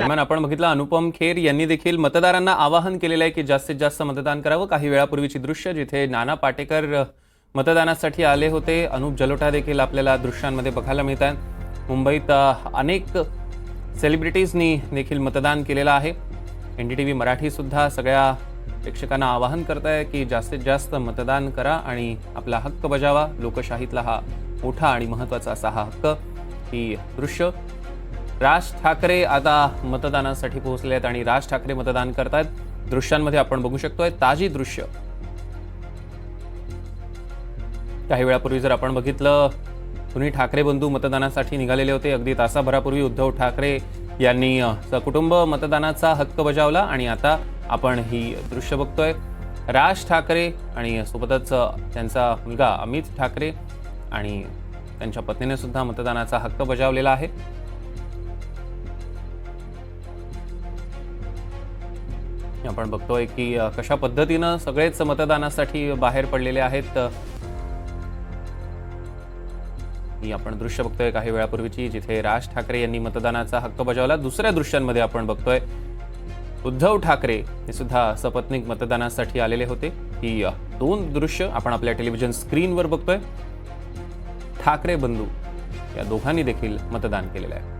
दरम्यान आपण बघितलं अनुपम खेर यांनी देखील मतदारांना आवाहन केलेलं आहे की जास्तीत जास्त मतदान करावं. काही वेळापूर्वीची दृश्य जिथे नाना पाटेकर मतदानासाठी आले होते. अनुप जलोटा देखील आपल्याला दृश्यांमध्ये बघायला मिळत आहेत. मुंबईत अनेक सेलिब्रिटीजनी देखील मतदान केलेलं आहे. एन डी टी व्ही मराठीसुद्धा सगळ्या प्रेक्षकांना आवाहन करत आहे की जास्तीत जास्त मतदान करा आणि आपला हक्क बजावा. लोकशाहीतला हा मोठा आणि महत्त्वाचा असा हा हक्क. ही दृश्य राज ठाकरे आता मतदानासाठी पोहोचले आहेत आणि राज ठाकरे मतदान करतायत. दृश्यांमध्ये आपण बघू शकतोय ताजी दृश्य. काही वेळापूर्वी जर आपण बघितलं कुणी ठाकरे बंधू मतदानासाठी निघालेले होते अगदी तासाभरापूर्वी उद्धव ठाकरे यांनी कुटुंब मतदानाचा हक्क बजावला आणि आता आपण ही दृश्य बघतोय. राज ठाकरे आणि सोबतच त्यांचा मुलगा अमित ठाकरे आणि त्यांच्या पत्नीने सुद्धा मतदानाचा हक्क बजावलेला आहे. आपण बघतोय की कशा पद्धतीनं सगळेच मतदानासाठी बाहेर पडलेले आहेत. ही आपण दृश्य बघतोय काही वेळापूर्वीची जिथे राज ठाकरे यांनी मतदानाचा हक्क बजावला. दुसऱ्या दृश्यांमध्ये आपण बघतोय उद्धव ठाकरे हे सुद्धा सपत्नीक मतदानासाठी आलेले होते. ही दोन दृश्य आपण आपल्या टेलिव्हिजन स्क्रीनवर बघतोय. ठाकरे बंधू या दोघांनी देखील मतदान केलेलं आहे.